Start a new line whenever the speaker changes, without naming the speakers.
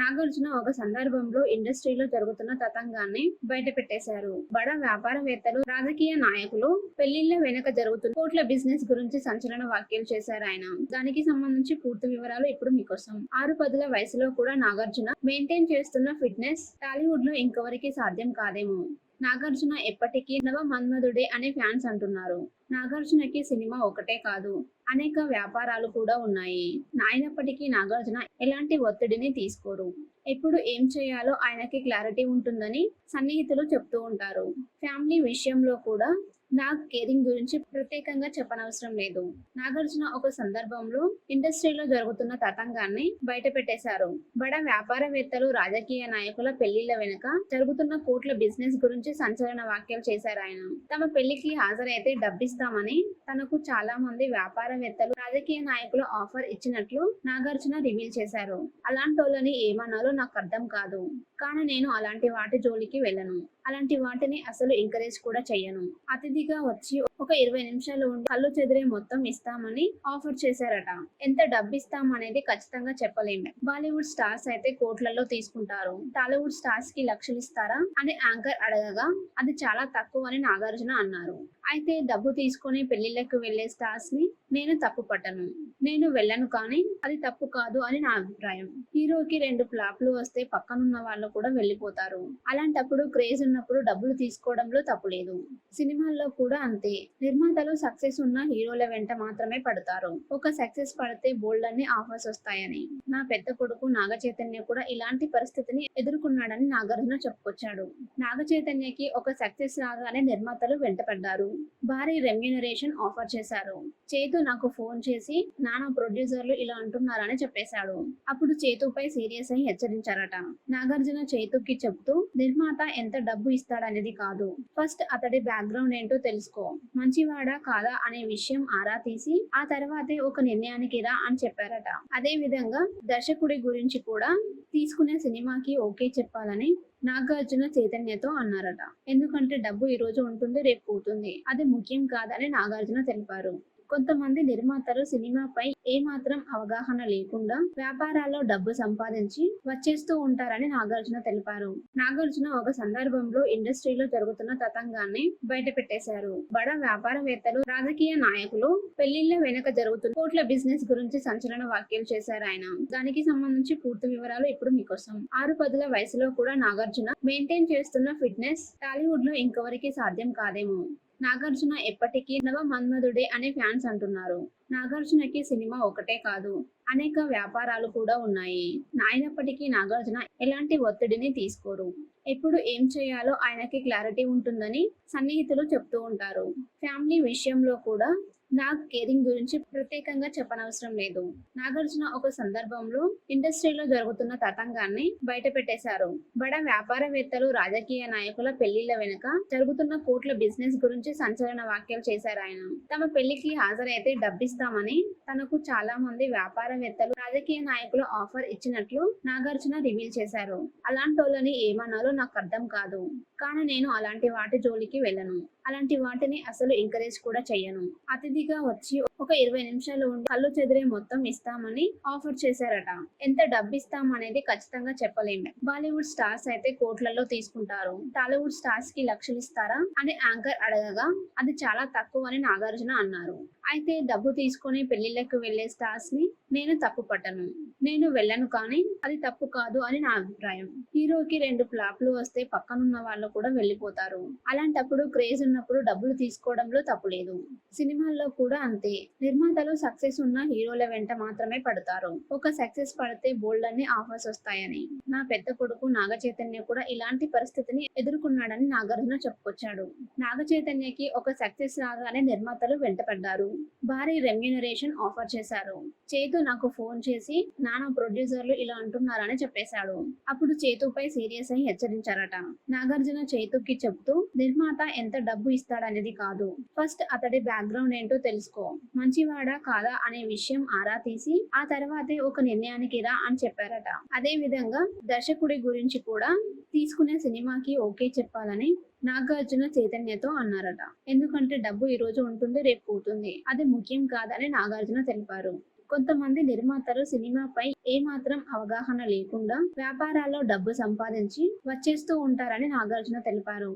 నాగార్జున ఒక సందర్భంలో ఇండస్ట్రీలో జరుగుతున్న తతంగాన్ని బయట పెట్టేశారు బడా వ్యాపారవేత్తలు రాజకీయ నాయకులు పెళ్ళిళ్ళ వెనుక జరుగుతున్న కోట్ల బిజినెస్ గురించి సంచలన వ్యాఖ్యలు చేశారు ఆయన. దానికి సంబంధించి పూర్తి వివరాలు ఇప్పుడు మీకోసం. ఆరు పదుల వయసులో కూడా నాగార్జున మెయింటైన్ చేస్తున్న ఫిట్నెస్ టాలీవుడ్లో ఇంకెవరికి సాధ్యం కాదేమో. నాగార్జున ఎప్పటికీ నవ మన్మధుడే అని ఫ్యాన్స్ అంటున్నారు. నాగార్జునకి సినిమా ఒకటే కాదు అనేక వ్యాపారాలు కూడా ఉన్నాయి. అయినప్పటికీ నాగార్జున ఎలాంటి ఒత్తిడిని తీసుకోరు. ఎప్పుడు ఏం చేయాలో ఆయనకి క్లారిటీ ఉంటుందని సన్నిహితులు చెప్తూ ఉంటారు. ఫ్యామిలీ విషయంలో కూడా నాగ్ కేరింగ్ గురించి ప్రత్యేకంగా చెప్పనవసరం లేదు. నాగార్జున ఒక సందర్భంలో ఇండస్ట్రీలో జరుగుతున్న తతంగాన్ని బయట పెట్టేశారు. బడా వ్యాపారవేత్తలు రాజకీయ నాయకుల పెళ్ళిళ్ళ వెనుక జరుగుతున్న కోట్ల బిజినెస్ గురించి సంచలన వ్యాఖ్యలు చేశారు ఆయన. తమ పెళ్ళికి హాజరైతే డబ్బిస్తామని తనకు చాలా మంది వ్యాపారవేత్తలు రాజకీయ నాయకులు ఆఫర్ ఇచ్చినట్లు నాగార్జున రివీల్ చేశారు. అలాంటోళ్ళని ఏమనాలో నాకు అర్థం కాదు. కానీ నేను అలాంటి వాటి జోలికి వెళ్ళను. అలాంటి వాటిని అసలు ఎంకరేజ్ కూడా చేయను అతిథిగా వచ్చి ఒక ఇరవై నిమిషాలు ఉండి కళ్ళు చెదిరే మొత్తం ఇస్తామని ఆఫర్ చేశారట. ఎంత డబ్బు ఇస్తాం అనేది ఖచ్చితంగా చెప్పలేము బాలీవుడ్ స్టార్స్ అయితే కోట్లలో తీసుకుంటారు. టాలీవుడ్ స్టార్స్కి లక్షలు ఇస్తారా అని యాంకర్ అడగగా అది చాలా తక్కువ అని నాగార్జున అన్నారు. అయితే డబ్బు తీసుకొని పెళ్ళిళ్ళకి వెళ్ళే స్టార్స్ని నేను తప్పు పట్టను. నేను వెళ్ళను కానీ అది తప్పు కాదు అని నా అభిప్రాయం. హీరోకి రెండు ఫ్లాప్లు వస్తే పక్కనున్న వాళ్ళు కూడా వెళ్ళిపోతారు. అలాంటప్పుడు క్రేజ్ చేస్తున్నప్పుడు డబ్బులు తీసుకోవడంలో తప్పు లేదు. సినిమాల్లో కూడా అంతే. నిర్మాతలు సక్సెస్ ఉన్న హీరోల వెంట మాత్రమే పడతారు. ఒక సక్సెస్ పడితే బోల్డ్ అన్ని ఆఫర్స్ వస్తాయని. నా పెద్ద కొడుకు నాగ చైతన్య కూడా ఇలాంటి పరిస్థితిని ఎదుర్కొన్నాడని నాగార్జున చెప్పుకొచ్చాడు. నాగ చైతన్యకి ఒక సక్సెస్ రాగానే నిర్మాతలు వెంటపడ్డారు. భారీ రెమ్యూనరేషన్ ఆఫర్ చేశారు. చేతు నాకు ఫోన్ చేసి నానా ప్రొడ్యూసర్లు ఇలా అంటున్నారని చెప్పేశాడు. అప్పుడు చేతుపై సీరియస్ అయి హెచ్చరించారట. నాగార్జున చేతుకి చెప్తూ నిర్మాత ఎంత డబ్బు డబ్బు ఇస్తాడనేది కాదు. ఫస్ట్ అతడి బ్యాక్గ్రౌండ్ ఏంటో తెలుసుకో. మంచివాడా కాదా అనే విషయం ఆరా తీసి ఆ తర్వాతే ఒక నిర్ణయానికి రా అని చెప్పారట. అదే విధంగా దర్శకుడి గురించి కూడా తీసుకునే సినిమాకి ఓకే చెప్పాలని నాగార్జున చైతన్యతో అన్నారట. ఎందుకంటే డబ్బు ఈ రోజు ఉంటుంది రేపు పోతుంది. అది ముఖ్యం కాదని నాగార్జున తెలిపారు. కొంతమంది నిర్మాతలు సినిమాపై ఏమాత్రం అవగాహన లేకుండా వ్యాపారాల్లో డబ్బు సంపాదించి వచ్చేస్తూ ఉంటారని నాగార్జున తెలిపారు. నాగార్జున ఒక సందర్భంలో ఇండస్ట్రీలో జరుగుతున్న తతంగాన్ని బయట పెట్టేశారు బడా వ్యాపారవేత్తలు రాజకీయ నాయకులు పెళ్ళిళ్ళ వెనుక జరుగుతున్న కోట్ల బిజినెస్ గురించి సంచలన వ్యాఖ్యలు చేశారు ఆయన. దానికి సంబంధించి పూర్తి వివరాలు ఇప్పుడు మీకోసం. ఆరు పదుల వయసులో కూడా నాగార్జున మెయింటైన్ చేస్తున్న ఫిట్నెస్ టాలీవుడ్లో ఇంకెవరికి సాధ్యం కాదేమో. నాగార్జున ఎప్పటికీ నవ మన్మధుడే అని ఫ్యాన్స్ అంటున్నారు. నాగార్జునకి సినిమా ఒకటే కాదు అనేక వ్యాపారాలు కూడా ఉన్నాయి. అయినప్పటికీ నాగార్జున ఎలాంటి ఒత్తిడిని తీసుకోరు. ఎప్పుడు ఏం చేయాలో ఆయనకి క్లారిటీ ఉంటుందని సన్నిహితులు చెప్తూ ఉంటారు. ఫ్యామిలీ విషయంలో కూడా నాగ్ కేరింగ్ గురించి ప్రత్యేకంగా చెప్పనవసరం లేదు. నాగార్జున ఒక సందర్భంలో ఇండస్ట్రీలో జరుగుతున్న తతంగాన్ని బయట పెట్టేశారు. బడా వ్యాపారవేత్తలు రాజకీయ నాయకుల పెళ్ళిళ్ళ వెనుక జరుగుతున్న కోట్ల బిజినెస్ గురించి సంచలన వ్యాఖ్యలు చేశారు ఆయన. తమ పెళ్ళికి హాజరైతే డబ్బిస్తామని తనకు చాలా మంది వ్యాపారవేత్తలు రాజకీయ నాయకులు ఆఫర్ ఇచ్చినట్లు నాగార్జున రివీల్ చేశారు. అలాంటోళ్ళని ఏమనాలో నాకు అర్థం కాదు. కానీ నేను అలాంటి వాటి జోలికి వెళ్ళను. అలాంటి వాటిని అసలు ఎంకరేజ్ కూడా చేయను అతిథిగా వచ్చి ఒక ఇరవై నిమిషాలు ఉండి కళ్ళు చెదిరే మొత్తం ఇస్తామని ఆఫర్ చేశారట. ఎంత డబ్బు ఇస్తాం అనేది ఖచ్చితంగా చెప్పలేము బాలీవుడ్ స్టార్స్ అయితే కోట్లలో తీసుకుంటారు. టాలీవుడ్ స్టార్స్కి లక్షలు ఇస్తారా అని యాంకర్ అడగగా అది చాలా తక్కువ అని నాగార్జున అన్నారు. అయితే డబ్బు తీసుకొని పెళ్ళిళ్ళకి వెళ్ళే స్టార్స్ని నేను తప్పు పట్టను. నేను వెళ్ళను కానీ అది తప్పు కాదు అని నా అభిప్రాయం. హీరోకి రెండు ఫ్లాప్లు వస్తే పక్కనున్న వాళ్ళు కూడా వెళ్ళిపోతారు. అలాంటప్పుడు క్రేజ్ చేస్తున్నప్పుడు డబ్బులు తీసుకోవడంలో తప్పు లేదు. సినిమాల్లో కూడా అంతే. నిర్మాతలు సక్సెస్ ఉన్న హీరోల వెంట మాత్రమే పడతారు. ఒక సక్సెస్ పడితే బోల్డ్ అన్ని ఆఫర్స్ వస్తాయని. నా పెద్ద కొడుకు నాగ చైతన్య కూడా ఇలాంటి పరిస్థితిని ఎదుర్కొన్నాడని నాగార్జున చెప్పుకొచ్చాడు. నాగ చైతన్యకి ఒక సక్సెస్ రాగానే నిర్మాతలు వెంటపడ్డారు. భారీ రెమ్యూనరేషన్ ఆఫర్ చేశారు. చేతు నాకు ఫోన్ చేసి నానా ప్రొడ్యూసర్లు ఇలా అంటున్నారని చెప్పేశాడు. అప్పుడు చేతుపై సీరియస్ అయి హెచ్చరించారట. నాగార్జున చేతుకి చెప్తూ నిర్మాత ఎంత డబ్బు డబ్బు ఇస్తాడనేది కాదు. ఫస్ట్ అతడి బ్యాక్గ్రౌండ్ ఏంటో తెలుసుకో. మంచివాడా కాదా అనే విషయం ఆరా తీసి ఆ తర్వాతే ఒక నిర్ణయానికి రా అని చెప్పారట. అదే విధంగా దర్శకుడి గురించి కూడా తీసుకునే సినిమాకి ఓకే చెప్పాలని నాగార్జున చైతన్యతో అన్నారట. ఎందుకంటే డబ్బు ఈ రోజు ఉంటుంది రేపు పోతుంది. అది ముఖ్యం కాదని నాగార్జున తెలిపారు. కొంతమంది నిర్మాతలు సినిమాపై ఏమాత్రం అవగాహన లేకుండా వ్యాపారాల్లో డబ్బు సంపాదించి వచ్చేస్తూ ఉంటారని నాగార్జున తెలిపారు.